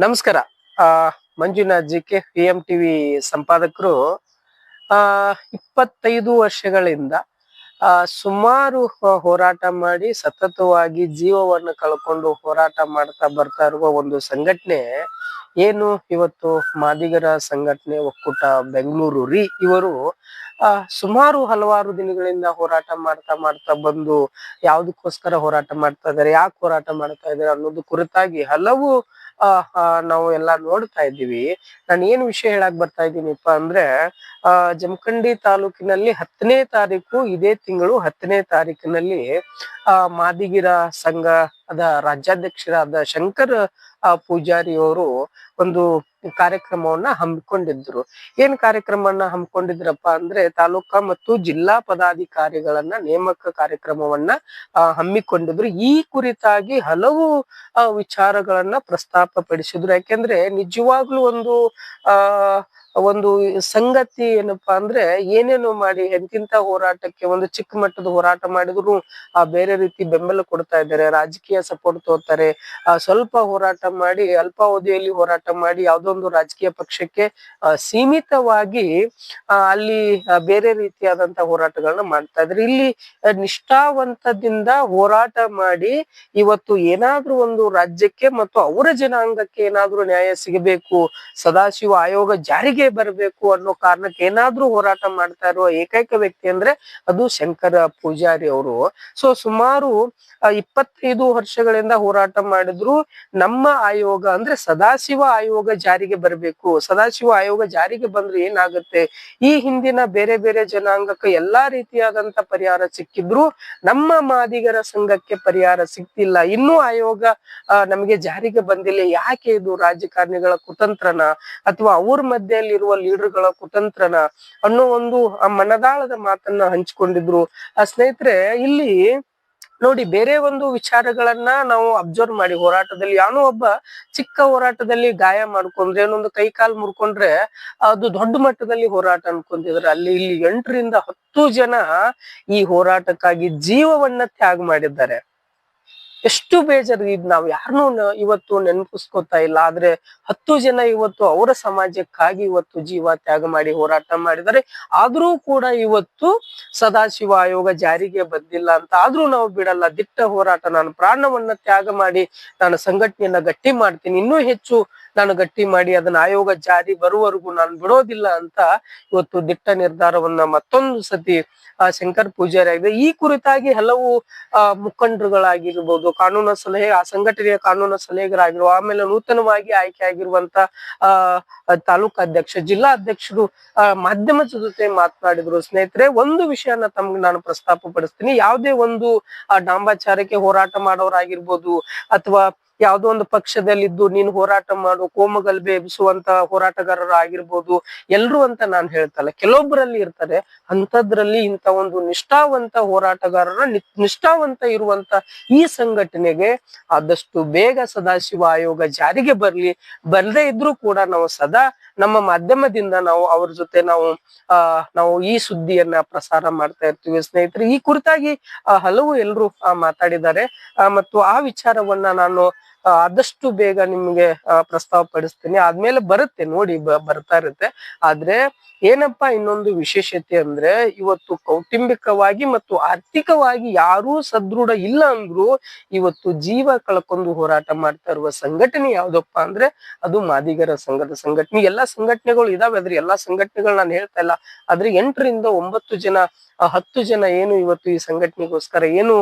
ನಮಸ್ಕಾರ. ಆ, Manjunath G K P M TV ಸಂಪಾದಕರು, ಆ, ಇಪ್ಪತ್ತೈದು ವರ್ಷಗಳಿಂದ, ಆ, ಸುಮಾರು ಹೋರಾಟ ಮಾಡಿ ಸತತವಾಗಿ ಜೀವವನ್ನು ಕಳ್ಕೊಂಡು ಹೋರಾಟ ಮಾಡ್ತಾ ಬರ್ತಾ ಇರುವ ಒಂದು ಸಂಘಟನೆ ಏನು? ಇವತ್ತು ಮಾದಿಗರ ಸಂಘಟನೆ ಒಕ್ಕೂಟ ಬೆಂಗಳೂರು ರೀ. ಇವರು ಸುಮಾರು ಹಲವಾರು ದಿನಗಳಿಂದ ಹೋರಾಟ ಮಾಡ್ತಾ ಮಾಡ್ತಾ ಬಂದು ಯಾವುದಕ್ಕೋಸ್ಕರ ಹೋರಾಟ ಮಾಡ್ತಾ ಇದ್ದಾರೆ, ಯಾಕೆ ಹೋರಾಟ ಮಾಡ್ತಾ ಇದಾರೆ ಅನ್ನೋದು ಕುರಿತಾಗಿ ಹಲವು ನಾವು ಎಲ್ಲಾ ನೋಡ್ತಾ ಇದ್ದೀವಿ. ನಾನು ಏನ್ ವಿಷಯ ಹೇಳಕ್ ಬರ್ತಾ ಇದ್ದೀನಿಪ್ಪ ಅಂದ್ರೆ ಆ, ಜಮಖಂಡಿ ತಾಲೂಕಿನಲ್ಲಿ ಹತ್ತನೇ ತಾರೀಕು, ಇದೇ ತಿಂಗಳು ಹತ್ತನೇ ತಾರೀಕಿನಲ್ಲಿ, ಆ, ಮಾದಿಗಿರ ಅದ ರಾಜ್ಯಾಧ್ಯಕ್ಷರಾದ ಶಂಕರ್ ಪೂಜಾರಿ ಅವರು ಒಂದು ಕಾರ್ಯಕ್ರಮವನ್ನ ಹಮ್ಮಿಕೊಂಡಿದ್ರು. ಏನ್ ಕಾರ್ಯಕ್ರಮವನ್ನ ಹಮ್ಮಿಕೊಂಡಿದ್ರಪ್ಪ ಅಂದ್ರೆ ತಾಲೂಕಾ ಮತ್ತು ಜಿಲ್ಲಾ ಪದಾಧಿಕಾರಿಗಳನ್ನ ನೇಮಕ ಕಾರ್ಯಕ್ರಮವನ್ನ ಹಮ್ಮಿಕೊಂಡಿದ್ರು. ಈ ಕುರಿತಾಗಿ ಹಲವು ವಿಚಾರಗಳನ್ನ ಪ್ರಸ್ತಾಪ ಪಡಿಸಿದ್ರು ಯಾಕೆಂದ್ರೆ ನಿಜವಾಗ್ಲೂ ಒಂದು, ಆ ಒಂದು ಸಂಗತಿ ಏನಪ್ಪಾ ಅಂದ್ರೆ ಏನೇನು ಮಾಡಿ ಎಂತಿಂತ ಹೋರಾಟಕ್ಕೆ ಒಂದು ಚಿಕ್ಕ ಮಟ್ಟದ ಹೋರಾಟ ಮಾಡಿದ್ರು ಆ ಬೇರೆ ರೀತಿ ಬೆಂಬಲ ಕೊಡ್ತಾ ಇದ್ದಾರೆ, ರಾಜಕೀಯ ಸಪೋರ್ಟ್ ತೋರ್ತಾರೆ. ಆ ಸ್ವಲ್ಪ ಹೋರಾಟ ಮಾಡಿ ಅಲ್ಪಾವಧಿಯಲ್ಲಿ ಹೋರಾಟ ಮಾಡಿ ಯಾವ್ದೋ ಒಂದು ರಾಜಕೀಯ ಪಕ್ಷಕ್ಕೆ ಸೀಮಿತವಾಗಿ ಅಲ್ಲಿ ಬೇರೆ ರೀತಿಯಾದಂತ ಹೋರಾಟಗಳನ್ನ ಮಾಡ್ತಾ ಇದ್ದಾರೆ ಇಲ್ಲಿ ನಿಷ್ಠಾವಂತದಿಂದ ಹೋರಾಟ ಮಾಡಿ ಇವತ್ತು ಏನಾದ್ರೂ ಒಂದು ರಾಜ್ಯಕ್ಕೆ ಮತ್ತು ಅವರ ಜನಾಂಗಕ್ಕೆ ಏನಾದ್ರೂ ನ್ಯಾಯ ಸಿಗಬೇಕು, ಸದಾಶಿವ ಆಯೋಗ ಜಾರಿಗೆ ಬರಬೇಕು ಅನ್ನೋ ಕಾರಣಕ್ಕೆ ಏನಾದ್ರೂ ಹೋರಾಟ ಮಾಡ್ತಾ ಇರೋ ಏಕೈಕ ವ್ಯಕ್ತಿ ಅಂದ್ರೆ ಅದು ಶಂಕರ ಪೂಜಾರಿ ಅವರು. ಸೊ ಸುಮಾರು ಇಪ್ಪತ್ತೈದು ವರ್ಷಗಳಿಂದ ಹೋರಾಟ ಮಾಡಿದ್ರು ನಮ್ಮ ಆಯೋಗ ಅಂದ್ರೆ ಸದಾಶಿವ ಆಯೋಗ ಜಾರಿಗೆ ಬರಬೇಕು. ಸದಾಶಿವ ಆಯೋಗ ಜಾರಿಗೆ ಬಂದ್ರೆ ಏನಾಗುತ್ತೆ? ಈ ಹಿಂದಿನ ಬೇರೆ ಬೇರೆ ಜನಾಂಗಕ್ಕೆ ಎಲ್ಲಾ ರೀತಿಯಾದಂತ ಪರಿಹಾರ ಸಿಕ್ಕಿದ್ರು. ನಮ್ಮ ಮಾದಿಗರ ಸಂಘಕ್ಕೆ ಪರಿಹಾರ ಸಿಕ್ತಿಲ್ಲ ಇನ್ನೂ ಆಯೋಗ ನಮಗೆ ಜಾರಿಗೆ ಬಂದಿಲ್ಲ. ಯಾಕೆ ಇದು ರಾಜಕಾರಣಿಗಳ ಕುತಂತ್ರನ? ಅಥವಾ ಅವ್ರ ಮಧ್ಯೆಯಲ್ಲಿರುವ ಲೀಡರ್ಗಳ ಕುತಂತ್ರನ ಅನ್ನೋ ಒಂದು ಆ ಮನದಾಳದ ಮಾತನ್ನ ಹಂಚಿಕೊಂಡಿದ್ರು. ಆ ಸ್ನೇಹಿತರೆ, ಇಲ್ಲಿ ನೋಡಿ ಬೇರೆ ಒಂದು ವಿಚಾರಗಳನ್ನ ನಾವು ಅಬ್ಸರ್ವ್ ಮಾಡಿ ಹೋರಾಟದಲ್ಲಿ. ಯಾನೋ ಒಬ್ಬ ಚಿಕ್ಕ ಹೋರಾಟದಲ್ಲಿ ಗಾಯ ಮಾಡ್ಕೊಂಡ್ರೆ ಏನೊಂದು ಕೈ ಕಾಲು ಮುರ್ಕೊಂಡ್ರೆ ಅದು ದೊಡ್ಡ ಮಟ್ಟದಲ್ಲಿ ಹೋರಾಟ ಅನ್ಕೊಂತಿದ್ರೆ. ಅಲ್ಲಿ ಇಲ್ಲಿ ಎಂಟರಿಂದ ಹತ್ತು ಜನ ಈ ಹೋರಾಟಕ್ಕಾಗಿ ಜೀವವನ್ನ ತ್ಯಾಗ ಮಾಡಿದ್ದಾರೆ. ಎಷ್ಟು ಬೇಜಾರು. ಇದ್ ನಾವ್ ಯಾರನ್ನೂ ಇವತ್ತು ನೆನಪಿಸ್ಕೊತಾ ಇಲ್ಲ. ಆದ್ರೆ ಹತ್ತು ಜನ ಇವತ್ತು ಅವರ ಸಮಾಜಕ್ಕಾಗಿ ಇವತ್ತು ಜೀವ ತ್ಯಾಗ ಮಾಡಿ ಹೋರಾಟ ಮಾಡಿದರೆ ಆದ್ರೂ ಕೂಡ ಇವತ್ತು ಸದಾಶಿವ ಆಯೋಗ ಜಾರಿಗೆ ಬಂದಿಲ್ಲ ಅಂತ ಆದ್ರೂ ನಾವು ಬಿಡಲ್ಲ. ದಿಟ್ಟ ಹೋರಾಟ. ನಾನು ಪ್ರಾಣವನ್ನ ತ್ಯಾಗ ಮಾಡಿ ನಾನು ಸಂಘಟನೆಯನ್ನ ಗಟ್ಟಿ ಮಾಡ್ತೀನಿ. ಇನ್ನೂ ಹೆಚ್ಚು ನಾನು ಗಟ್ಟಿ ಮಾಡಿ ಅದನ್ನ ಆಯೋಗ ಜಾರಿ ಬರುವವರೆಗೂ ನಾನು ಬಿಡೋದಿಲ್ಲ ಅಂತ ಇವತ್ತು ದಿಟ್ಟ ನಿರ್ಧಾರವನ್ನ ಮತ್ತೊಂದು ಸತಿ ಶಂಕರ್ ಪೂಜಾರಿ ಆಗಿದೆ. ಈ ಕುರಿತಾಗಿ ಹಲವು ಮುಖಂಡರುಗಳಾಗಿರ್ಬೋದು, ಕಾನೂನು ಸಲಹೆ, ಆ ಸಂಘಟನೆಯ ಕಾನೂನು ಸಲಹೆಗರಾಗಿರುವ ಆಮೇಲೆ ನೂತನವಾಗಿ ಆಯ್ಕೆ ಆಗಿರುವಂತ ತಾಲೂಕು ಅಧ್ಯಕ್ಷ, ಜಿಲ್ಲಾ ಅಧ್ಯಕ್ಷರು ಮಾಧ್ಯಮದ ಜೊತೆ ಮಾತನಾಡಿದ್ರು. ಸ್ನೇಹಿತರೆ, ಒಂದು ವಿಷಯನ ತಮ್ಗೆ ನಾನು ಪ್ರಸ್ತಾಪ ಪಡಿಸ್ತೀನಿ ಯಾವುದೇ ಒಂದು ಡಾಂಬಾಚಾರಕ್ಕೆ ಹೋರಾಟ ಮಾಡೋರಾಗಿರ್ಬೋದು ಅಥವಾ ಯಾವ್ದೋ ಒಂದು ಪಕ್ಷದಲ್ಲಿದ್ದು ನೀನ್ ಹೋರಾಟ ಮಾಡು ಕೋಮಗಲ್ಬೆ ಎಬ್ಬಿಸುವಂತ ಹೋರಾಟಗಾರರು ಆಗಿರ್ಬೋದು, ಎಲ್ರು ಅಂತ ನಾನು ಹೇಳ್ತಲ್ಲ ಕೆಲವೊಬ್ಬರಲ್ಲಿ ಇರ್ತಾರೆ ಅಂತದ್ರಲ್ಲಿ ಇಂತ ಒಂದು ನಿಷ್ಠಾವಂತ ಹೋರಾಟಗಾರರ ನಿಷ್ಠಾವಂತ ಇರುವಂತ ಈ ಸಂಘಟನೆಗೆ ಆದಷ್ಟು ಬೇಗ ಸದಾಶಿವ ಆಯೋಗ ಜಾರಿಗೆ ಬರ್ಲಿ, ಬರದೇ ಇದ್ರೂ ಕೂಡ ನಾವು ಸದಾ ನಮ್ಮ ಮಾಧ್ಯಮದಿಂದ ನಾವು ಅವ್ರ ಜೊತೆ ನಾವು ನಾವು ಈ ಸುದ್ದಿಯನ್ನ ಪ್ರಸಾರ ಮಾಡ್ತಾ ಇರ್ತೀವಿ. ಸ್ನೇಹಿತರೆ, ಈ ಕುರಿತಾಗಿ ಹಲವು ಎಲ್ಲರೂ ಮಾತಾಡಿದ್ದಾರೆ. ಮತ್ತು ಆ ವಿಚಾರವನ್ನ ನಾನು ಆದಷ್ಟು ಬೇಗ ನಿಮ್ಗೆ ಪ್ರಸ್ತಾವ ಪಡಿಸ್ತೀನಿ. ಆದ್ಮೇಲೆ ಬರುತ್ತೆ, ನೋಡಿ ಬರ್ತಾ ಇರುತ್ತೆ. ಆದ್ರೆ ಏನಪ್ಪಾ ಇನ್ನೊಂದು ವಿಶೇಷತೆ ಅಂದ್ರೆ, ಇವತ್ತು ಕೌಟುಂಬಿಕವಾಗಿ ಮತ್ತು ಆರ್ಥಿಕವಾಗಿ ಯಾರೂ ಸದೃಢ ಇಲ್ಲ ಅಂದ್ರು ಇವತ್ತು ಜೀವ ಕಳ್ಕೊಂಡು ಹೋರಾಟ ಮಾಡ್ತಾ ಇರುವ ಸಂಘಟನೆ ಯಾವ್ದಪ್ಪ ಅಂದ್ರೆ, ಅದು ಮಾದಿಗರ ಸಂಘದ ಸಂಘಟನೆ. ಎಲ್ಲಾ ಸಂಘಟನೆಗಳು ಇದಾವೆ ಅದ್ರ ಎಲ್ಲಾ ಸಂಘಟನೆಗಳು ನಾನು ಹೇಳ್ತಾ ಇಲ್ಲ. ಆದ್ರೆ ಎಂಟರಿಂದ ಒಂಬತ್ತು ಜನ ಹತ್ತು ಜನ ಏನು ಇವತ್ತು ಈ ಸಂಘಟನೆಗೋಸ್ಕರ ಏನು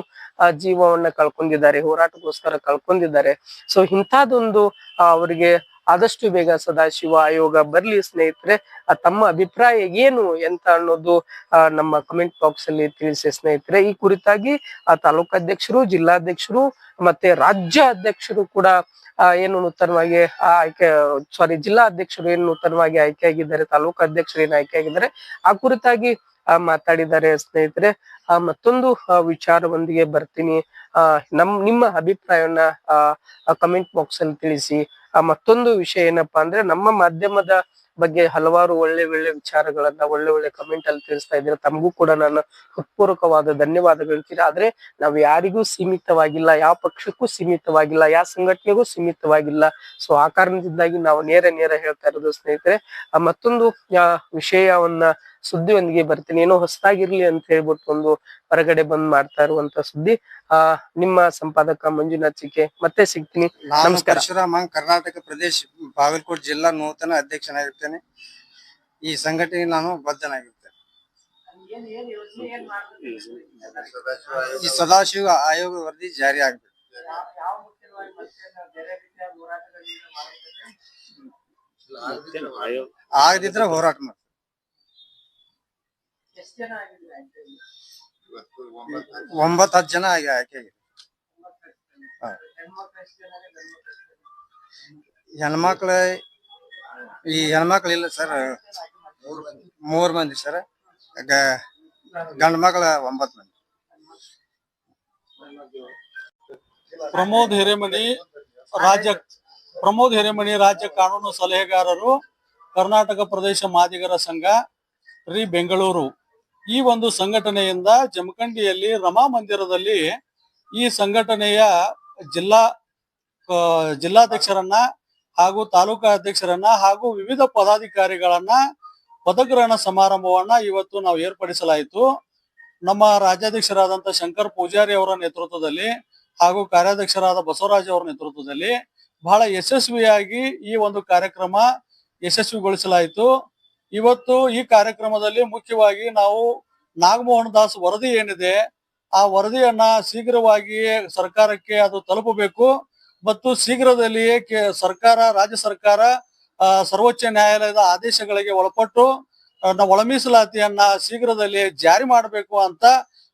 ಜೀವವನ್ನ ಕಳ್ಕೊಂಡಿದ್ದಾರೆ ಹೋರಾಟಗೋಸ್ಕರ ಕಳ್ಕೊಂಡಿದ್ದಾರೆ ಸೊ ಇಂಥದ್ದೊಂದು ಅವರಿಗೆ ಆದಷ್ಟು ಬೇಗ ಸದಾಶಿವ ಆಯೋಗ ಬರ್ಲಿ ಸ್ನೇಹಿತರೆ ತಮ್ಮ ಅಭಿಪ್ರಾಯ ಏನು ಎಂತ ಅನ್ನೋದು ನಮ್ಮ ಕಮೆಂಟ್ ಬಾಕ್ಸ್ ಅಲ್ಲಿ ತಿಳಿಸಿ ಸ್ನೇಹಿತರೆ. ಈ ಕುರಿತಾಗಿ, ಆ, ತಾಲೂಕಾಧ್ಯಕ್ಷರು, ಜಿಲ್ಲಾಧ್ಯಕ್ಷರು ಮತ್ತೆ ರಾಜ್ಯ ಅಧ್ಯಕ್ಷರು ಕೂಡ ಏನು ನೂತನವಾಗಿ ಆಯ್ಕೆ ಸಾರಿ ಜಿಲ್ಲಾ ಅಧ್ಯಕ್ಷರು ಏನು ನೂತನವಾಗಿ ಆಯ್ಕೆ ಆಗಿದ್ದಾರೆ ತಾಲೂಕು ಅಧ್ಯಕ್ಷರು ಏನು ಆಯ್ಕೆ ಆಗಿದ್ದಾರೆ, ಆ ಕುರಿತಾಗಿ ಆ, ಮಾತಾಡಿದ್ದಾರೆ ಸ್ನೇಹಿತರೆ. ಆ, ಮತ್ತೊಂದು ಆ, ವಿಚಾರದೊಂದಿಗೆ ಬರ್ತೀನಿ. ಆ ನಮ್ ನಿಮ್ಮ ಅಭಿಪ್ರಾಯವನ್ನ ಆ ಕಮೆಂಟ್ ಬಾಕ್ಸ್ ಅಲ್ಲಿ ತಿಳಿಸಿ. ಆ ಮತ್ತೊಂದು ವಿಷಯ ಏನಪ್ಪಾ ಅಂದ್ರೆ ನಮ್ಮ ಮಾಧ್ಯಮದ ಬಗ್ಗೆ ಹಲವಾರು ಒಳ್ಳೆ ಒಳ್ಳೆ ವಿಚಾರಗಳನ್ನ ಒಳ್ಳೆ ಒಳ್ಳೆ ಕಮೆಂಟ್ ಅಲ್ಲಿ ತಿಳಿಸ್ತಾ ಇದ್ದೀರಾ. ತಮಗೂ ಕೂಡ ನಾನು ಹೃತ್ಪೂರ್ವಕವಾದ ಧನ್ಯವಾದಗಳು ಆದ್ರೆ ನಾವು ಯಾರಿಗೂ ಸೀಮಿತವಾಗಿಲ್ಲ ಯಾವ ಪಕ್ಷಕ್ಕೂ ಸೀಮಿತವಾಗಿಲ್ಲ ಯಾವ ಸಂಘಟನೆಗೂ ಸೀಮಿತವಾಗಿಲ್ಲ. ಸೊ ಆ ಕಾರಣದಿಂದಾಗಿ ನಾವು ನೇರ ನೇರ ಹೇಳ್ತಾ ಇರೋದು ಸ್ನೇಹಿತರೆ. ಆ ಮತ್ತೊಂದು ವಿಷಯವನ್ನ ಸುದ್ದಿಯೊಂದಿಗೆ ಬರ್ತೀನಿ. ಏನೋ ಹೊಸದಾಗಿರ್ಲಿ ಅಂತ ಹೇಳ್ಬಿಟ್ಟು ಒಂದು ಹೊರಗಡೆ ಬಂದ್ ಮಾಡ್ತಾ ಇರುವಂತ ಸುದ್ದಿ. ಆ ನಿಮ್ಮ ಸಂಪಾದಕ ಮಂಜುನಾಥ್ ಸಿಕ್ಕೆ ಮತ್ತೆ ಸಿಗ್ತೀನಿ. ನಮಸ್ಕಾರ. ಪರಶುರಾಮ ಕರ್ನಾಟಕ ಪ್ರದೇಶ ಬಾಗಲಕೋಟೆ ಜಿಲ್ಲಾ ನೂತನ ಅಧ್ಯಕ್ಷನಾಗಿರ್ತೇನೆ. ಈ ಸಂಘಟನೆ ನಾನು ಬದ್ಧನಾಗಿರ್ತೇನೆ. ಈ ಸದಾಶಿವ ಆಯೋಗ ವರದಿ ಜಾರಿ ಆಗ್ಬೇಕು. ಆಗದಿದ್ರೆ ಹೋರಾಟ ಮಾಡ್ತೀನಿ ಒಂಬತ್ತು ಹತ್ತು ಜನ ಆಗಿ ಆಯ್ಕೆ ಆಗಿದೆ. ಹೆಣ್ಮಕ್ಳ ಈ ಹೆಣ್ಮಕ್ಳು ಇಲ್ಲ ಸರ್. ಮೂರ್ ಮಂದಿ. ಸರ್. ಗಂಡ ಮಕ್ಳ ಒಂಬತ್ತು ಮಂದಿ. ಪ್ರಮೋದ್ ಹಿರೇಮನಿ ರಾಜ್ಯ ಪ್ರಮೋದ್ ಹಿರೇಮನಿ ರಾಜ್ಯ ಕಾನೂನು ಸಲಹೆಗಾರರು ಕರ್ನಾಟಕ ಪ್ರದೇಶ ಮಾದಿಗರ ಸಂಘ ರೀ ಬೆಂಗಳೂರು. ಈ ಒಂದು ಸಂಘಟನೆಯಿಂದ ಜಮಖಂಡಿಯಲ್ಲಿ ರಮಾ ಮಂದಿರದಲ್ಲಿ ಈ ಸಂಘಟನೆಯ ಜಿಲ್ಲಾ ಜಿಲ್ಲಾಧ್ಯಕ್ಷರನ್ನ ಹಾಗೂ ತಾಲೂಕಾ ಅಧ್ಯಕ್ಷರನ್ನ ಹಾಗೂ ವಿವಿಧ ಪದಾಧಿಕಾರಿಗಳನ್ನ ಪದಗ್ರಹಣ ಸಮಾರಂಭವನ್ನ ಇವತ್ತು ನಾವು ಏರ್ಪಡಿಸಲಾಯಿತು. ನಮ್ಮ ರಾಜ್ಯಾಧ್ಯಕ್ಷರಾದಂತ ಶಂಕರ್ ಪೂಜಾರಿ ಅವರ ನೇತೃತ್ವದಲ್ಲಿ ಹಾಗೂ ಕಾರ್ಯಾಧ್ಯಕ್ಷರಾದ ಬಸವರಾಜ್ ಅವರ ನೇತೃತ್ವದಲ್ಲಿ ಬಹಳ ಯಶಸ್ವಿಯಾಗಿ ಈ ಒಂದು ಕಾರ್ಯಕ್ರಮ ಯಶಸ್ವಿಗೊಳಿಸಲಾಯಿತು. ಇವತ್ತು ಈ ಕಾರ್ಯಕ್ರಮದಲ್ಲಿ ಮುಖ್ಯವಾಗಿ ನಾವು ನಾಗಮೋಹನ್ ದಾಸ್ ವರದಿ ಏನಿದೆ, ಆ ವರದಿಯನ್ನ ಶೀಘ್ರವಾಗಿ ಸರ್ಕಾರಕ್ಕೆ ಅದು ತಲುಪಬೇಕು ಮತ್ತು ಶೀಘ್ರದಲ್ಲಿಯೇ ಸರ್ಕಾರ, ರಾಜ್ಯ ಸರ್ಕಾರ ಸರ್ವೋಚ್ಚ ನ್ಯಾಯಾಲಯದ ಆದೇಶಗಳಿಗೆ ಒಳಪಟ್ಟು ಒಳ ಮೀಸಲಾತಿಯನ್ನ ಶೀಘ್ರದಲ್ಲಿ ಜಾರಿ ಮಾಡಬೇಕು ಅಂತ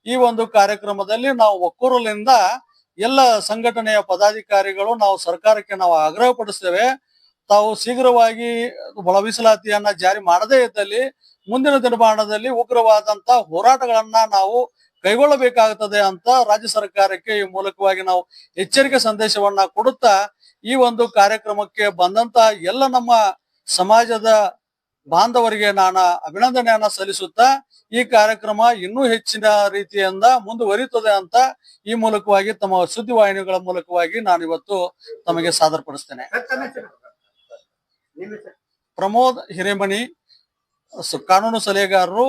ಈ ಒಂದು ಕಾರ್ಯಕ್ರಮದಲ್ಲಿ ನಾವು ಒಕ್ಕೂರಲಿಂದ ಎಲ್ಲ ಸಂಘಟನೆಯ ಪದಾಧಿಕಾರಿಗಳು ನಾವು ಸರ್ಕಾರಕ್ಕೆ ನಾವು ಆಗ್ರಹ ಪಡಿಸ್ತೇವೆ ತಾವು ಶೀಘ್ರವಾಗಿ ಒಳ ಮೀಸಲಾತಿಯನ್ನ ಜಾರಿ ಮಾಡದೇ ಇದ್ದಲ್ಲಿ ಮುಂದಿನ ದಿನಮಾನದಲ್ಲಿ ಉಗ್ರವಾದಂತ ಹೋರಾಟಗಳನ್ನ ನಾವು ಕೈಗೊಳ್ಳಬೇಕಾಗುತ್ತದೆ ಅಂತ ರಾಜ್ಯ ಸರ್ಕಾರಕ್ಕೆ ಈ ಮೂಲಕವಾಗಿ ನಾವು ಎಚ್ಚರಿಕೆ ಸಂದೇಶವನ್ನ ಕೊಡುತ್ತಾ ಈ ಒಂದು ಕಾರ್ಯಕ್ರಮಕ್ಕೆ ಬಂದಂತ ಎಲ್ಲ ನಮ್ಮ ಸಮಾಜದ ಬಾಂಧವರಿಗೆ ನಾನು ಅಭಿನಂದನೆಯನ್ನ ಸಲ್ಲಿಸುತ್ತಾ ಈ ಕಾರ್ಯಕ್ರಮ ಇನ್ನೂ ಹೆಚ್ಚಿನ ರೀತಿಯಿಂದ ಮುಂದುವರಿಯುತ್ತದೆ ಅಂತ ಈ ಮೂಲಕವಾಗಿ ತಮ್ಮ ಸುದ್ದಿವಾಹಿನಿಗಳ ಮೂಲಕವಾಗಿ ನಾನು ಇವತ್ತು ತಮಗೆ ಸಾದರಪಡಿಸ್ತೇನೆ. ಪ್ರಮೋದ್ ಹಿರೇಮಣಿ ಕಾನೂನು ಸಲಹೆಗಾರರು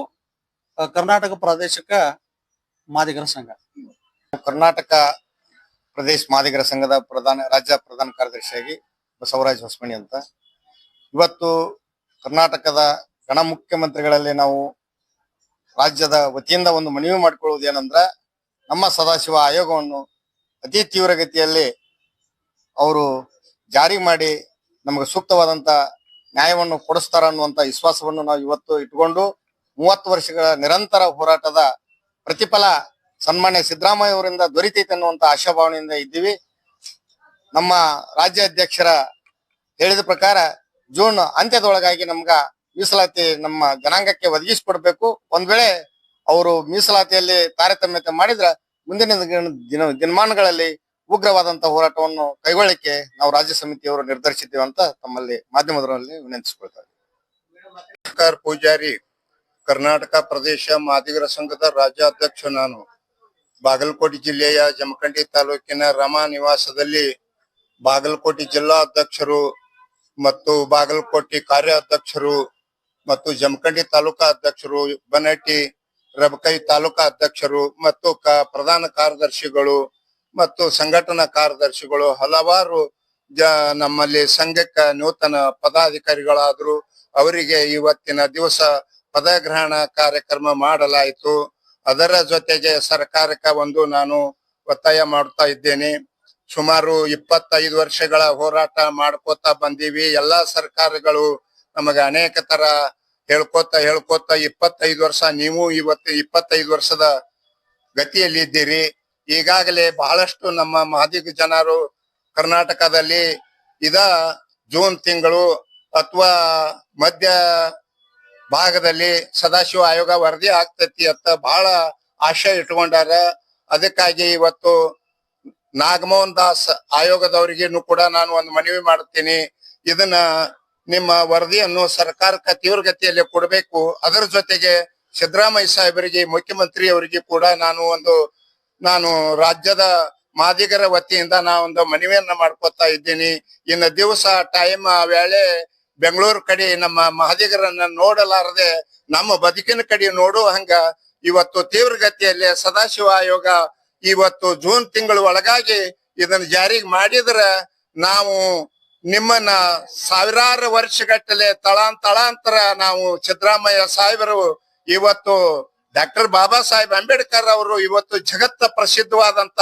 ಕರ್ನಾಟಕ ಪ್ರಾದೇಶಿಕ ಮಾದಿಗರ ಸಂಘ. ಕರ್ನಾಟಕ ಪ್ರದೇಶ ಮಾದಿಗರ ಸಂಘದ ಪ್ರಧಾನ, ರಾಜ್ಯ ಪ್ರಧಾನ ಕಾರ್ಯದರ್ಶಿಯಾಗಿ ಬಸವರಾಜ್ ಹೊಸಮಣಿ ಅಂತ. ಇವತ್ತು ಕರ್ನಾಟಕದ ಗಣ ಮುಖ್ಯಮಂತ್ರಿಗಳಲ್ಲಿ ನಾವು ರಾಜ್ಯದ ವತಿಯಿಂದ ಒಂದು ಮನವಿ ಮಾಡಿಕೊಳ್ಳುವುದು ಏನಂದ್ರ, ನಮ್ಮ ಸದಾಶಿವ ಆಯೋಗವನ್ನು ಅತಿ ತೀವ್ರಗತಿಯಲ್ಲಿ ಅವರು ಜಾರಿ ಮಾಡಿ ನಮಗೆ ಸೂಕ್ತವಾದಂತ ನ್ಯಾಯವನ್ನು ಕೊಡಿಸ್ತಾರ ಅನ್ನುವಂತ ವಿಶ್ವಾಸವನ್ನು ನಾವು ಇವತ್ತು ಇಟ್ಕೊಂಡು ಮೂವತ್ತು ವರ್ಷಗಳ ನಿರಂತರ ಹೋರಾಟದ ಪ್ರತಿಫಲ ಸನ್ಮಾನ್ಯ ಸಿದ್ದರಾಮಯ್ಯ ಅವರಿಂದ ದೊರೀತೈತೆ ಅನ್ನುವಂತ ಆಶಾಭಾವನೆಯಿಂದ ಇದ್ದೀವಿ. ನಮ್ಮ ರಾಜ್ಯ ಅಧ್ಯಕ್ಷರ ಹೇಳಿದ ಪ್ರಕಾರ ಜೂನ್ ಅಂತ್ಯದೊಳಗಾಗಿ ನಮ್ಗ ಮೀಸಲಾತಿ ನಮ್ಮ ಜನಾಂಗಕ್ಕೆ ಒದಗಿಸಿಕೊಡ್ಬೇಕು. ಒಂದ್ ವೇಳೆ ಅವರು ಮೀಸಲಾತಿಯಲ್ಲಿ ತಾರತಮ್ಯತೆ ಮಾಡಿದ್ರ ಮುಂದಿನ ದಿನ- ದಿನ ದಿನಮಾನಗಳಲ್ಲಿ ಉಗ್ರವಾದಂತ ಹೋರಾಟವನ್ನು ಕೈಗೊಳ್ಳಕ್ಕೆ ನಾವು ರಾಜ್ಯ ಸಮಿತಿಯವರು ನಿರ್ಧರಿಸಿದ್ದೇವೆ ಅಂತ ತಮ್ಮಲ್ಲಿ ಮಾಧ್ಯಮದರಲ್ಲಿ ವಿನಂತಿಸಿಕೊಳ್ತಾರೆ ಪೂಜಾರಿ. ಕರ್ನಾಟಕ ಪ್ರದೇಶ ಮಾದಿಗರ ಸಂಘದ ರಾಜ್ಯಾಧ್ಯಕ್ಷ ನಾನು. ಬಾಗಲಕೋಟೆ ಜಿಲ್ಲೆಯ ಜಮಖಂಡಿ ತಾಲೂಕಿನ ರಮಾ ನಿವಾಸದಲ್ಲಿ ಬಾಗಲಕೋಟೆ ಜಿಲ್ಲಾ ಅಧ್ಯಕ್ಷರು ಮತ್ತು ಬಾಗಲಕೋಟೆ ಕಾರ್ಯಾಧ್ಯಕ್ಷರು ಮತ್ತು ಜಮಖಂಡಿ ತಾಲೂಕಾ ಅಧ್ಯಕ್ಷರು ಬನಟ್ಟಿ ರಬಕೈ ತಾಲೂಕಾ ಅಧ್ಯಕ್ಷರು ಮತ್ತು ಪ್ರಧಾನ ಕಾರ್ಯದರ್ಶಿಗಳು ಮತ್ತು ಸಂಘಟನಾ ಕಾರ್ಯದರ್ಶಿಗಳು ಹಲವಾರು ಜ ನಮ್ಮಲ್ಲಿ ಸಂಘಕ್ಕೆ ನೂತನ ಪದಾಧಿಕಾರಿಗಳಾದ್ರು, ಅವರಿಗೆ ಇವತ್ತಿನ ದಿವಸ ಪದಗ್ರಹಣ ಕಾರ್ಯಕ್ರಮ ಮಾಡಲಾಯಿತು. ಅದರ ಜೊತೆಗೆ ಸರ್ಕಾರಕ್ಕೆ ಒಂದು ನಾನು ಒತ್ತಾಯ ಮಾಡ್ತಾ ಇದ್ದೇನೆ. ಸುಮಾರು ಇಪ್ಪತ್ತೈದು ವರ್ಷಗಳ ಹೋರಾಟ ಮಾಡ್ಕೋತಾ ಬಂದೀವಿ. ಎಲ್ಲಾ ಸರ್ಕಾರಗಳು ನಮಗೆ ಅನೇಕ ತರ ಹೇಳ್ಕೋತ ಹೇಳ್ಕೋತ ಇಪ್ಪತ್ತೈದು ವರ್ಷ, ನೀವು ಇವತ್ತು ಇಪ್ಪತ್ತೈದು ವರ್ಷದ ಗತಿಯಲ್ಲಿ ಇದ್ದೀರಿ ಈಗಾಗಲೇ ಬಹಳಷ್ಟು ನಮ್ಮ ಮಾದಿಗ ಜನರು ಕರ್ನಾಟಕದಲ್ಲಿ ಇದ ಜೂನ್ ತಿಂಗಳು ಅಥವಾ ಮಧ್ಯ ಭಾಗದಲ್ಲಿ ಸದಾಶಿವ ಆಯೋಗ ವರದಿ ಆಗ್ತೈತಿ ಅಂತ ಬಹಳ ಆಶಯ ಇಟ್ಕೊಂಡಾರ. ಅದಕ್ಕಾಗಿ ಇವತ್ತು ನಾಗಮೋಹನ್ ದಾಸ್ ಆಯೋಗದವರಿಗೂ ಕೂಡ ನಾನು ಒಂದು ಮನವಿ ಮಾಡ್ತೀನಿ. ಇದನ್ನ ನಿಮ್ಮ ವರದಿಯನ್ನು ಸರ್ಕಾರಕ್ಕೆ ತೀವ್ರಗತಿಯಲ್ಲಿ ಕೊಡಬೇಕು. ಅದರ ಜೊತೆಗೆ ಸಿದ್ದರಾಮಯ್ಯ ಸಾಹೇಬರಿಗೆ ಮುಖ್ಯಮಂತ್ರಿ ಅವರಿಗೆ ಕೂಡ ನಾನು ಒಂದು ನಾನು ರಾಜ್ಯದ ಮಾದಿಗರ ವತಿಯಿಂದ ನಾವೊಂದು ಮನವಿಯನ್ನ ಮಾಡ್ಕೊತಾ ಇದ್ದೀನಿ. ಇನ್ನು ದಿವಸ ಟೈಮ್ ವೇಳೆ ಬೆಂಗಳೂರು ಕಡೆ ನಮ್ಮ ಮಹದಿಗರನ್ನ ನೋಡಲಾರದೆ ನಮ್ಮ ಬದುಕಿನ ಕಡೆ ನೋಡುವ ಹಂಗ ಇವತ್ತು ತೀವ್ರಗತಿಯಲ್ಲಿ ಸದಾಶಿವ ಆಯೋಗ ಇವತ್ತು ಜೂನ್ ತಿಂಗಳ ಒಳಗಾಗಿ ಇದನ್ನ ಜಾರಿಗೆ ಮಾಡಿದ್ರ ನಾವು ನಿಮ್ಮನ್ನ ಸಾವಿರಾರು ವರ್ಷಗಟ್ಟಲೆ ತಳಾಂತಳಾಂತರ ನಾವು ಸಿದ್ದರಾಮಯ್ಯ ಸಾಹೇಬರು ಇವತ್ತು ಡಾಕ್ಟರ್ ಬಾಬಾ ಸಾಹೇಬ್ ಅಂಬೇಡ್ಕರ್ ಅವರು ಇವತ್ತು ಜಗತ್ತ ಪ್ರಸಿದ್ಧವಾದಂತ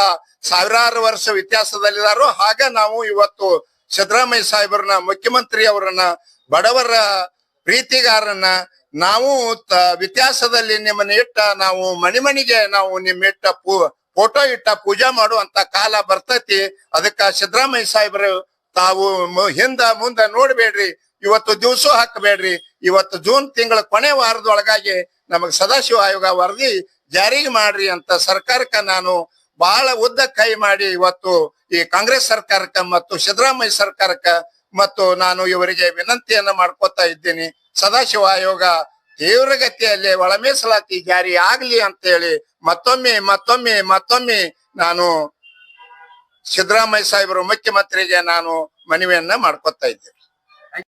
ಸಾವಿರಾರು ವರ್ಷ ವ್ಯತ್ಯಾಸದಲ್ಲಿದ್ದಾರೋ. ಹಾಗ ನಾವು ಇವತ್ತು ಸಿದ್ದರಾಮಯ್ಯ ಸಾಹೇಬರನ್ನ, ಮುಖ್ಯಮಂತ್ರಿ ಅವರನ್ನ, ಬಡವರ ಪ್ರೀತಿಗಾರನ್ನ ನಾವು ತ- ವ್ಯತ್ಯಾಸದಲ್ಲಿ ನಿಮ್ಮನ್ನ ಇಟ್ಟ ನಾವು ಮಣಿಮಣಿಗೆ ನಾವು ನಿಮ್ಮ ಇಟ್ಟ ಪೂ ಫೋಟೋ ಇಟ್ಟ ಪೂಜಾ ಮಾಡುವಂತ ಕಾಲ ಬರ್ತೈತಿ. ಅದಕ್ಕ ಸಿದ್ದರಾಮಯ್ಯ ಸಾಹೇಬರು ತಾವು ಹಿಂದ ಮುಂದ ನೋಡ್ಬೇಡ್ರಿ. ಇವತ್ತು ದಿವಸ ಹಾಕಬೇಡ್ರಿ. ಇವತ್ತು ಜೂನ್ ತಿಂಗಳ ಕೊನೆ ವಾರದೊಳಗಾಗಿ ನಮಗ್ ಸದಾಶಿವ ಆಯೋಗ ವರದಿ ಜಾರಿಗೆ ಮಾಡ್ರಿ ಅಂತ ಸರ್ಕಾರಕ್ಕೆ ನಾನು ಬಹಳ ಉದ್ದ ಕೈ ಮಾಡಿ ಇವತ್ತು ಈ ಕಾಂಗ್ರೆಸ್ ಸರ್ಕಾರಕ್ಕ ಮತ್ತು ಸಿದ್ದರಾಮಯ್ಯ ಸರ್ಕಾರಕ್ಕ ಮತ್ತು ನಾನು ಇವರಿಗೆ ವಿನಂತಿಯನ್ನ ಮಾಡ್ಕೋತಾ ಇದ್ದೀನಿ. ಸದಾಶಿವ ಆಯೋಗ ತೀವ್ರಗತಿಯಲ್ಲಿ ಒಳ ಮೀಸಲಾತಿ ಜಾರಿ ಆಗ್ಲಿ ಅಂತ ಹೇಳಿ ಮತ್ತೊಮ್ಮೆ ಮತ್ತೊಮ್ಮೆ ಮತ್ತೊಮ್ಮೆ ನಾನು ಸಿದ್ದರಾಮಯ್ಯ ಸಾಹೇಬರು ಮುಖ್ಯಮಂತ್ರಿಗೆ ನಾನು ಮನವಿಯನ್ನ ಮಾಡ್ಕೊತಾ ಇದ್ದೇನೆ.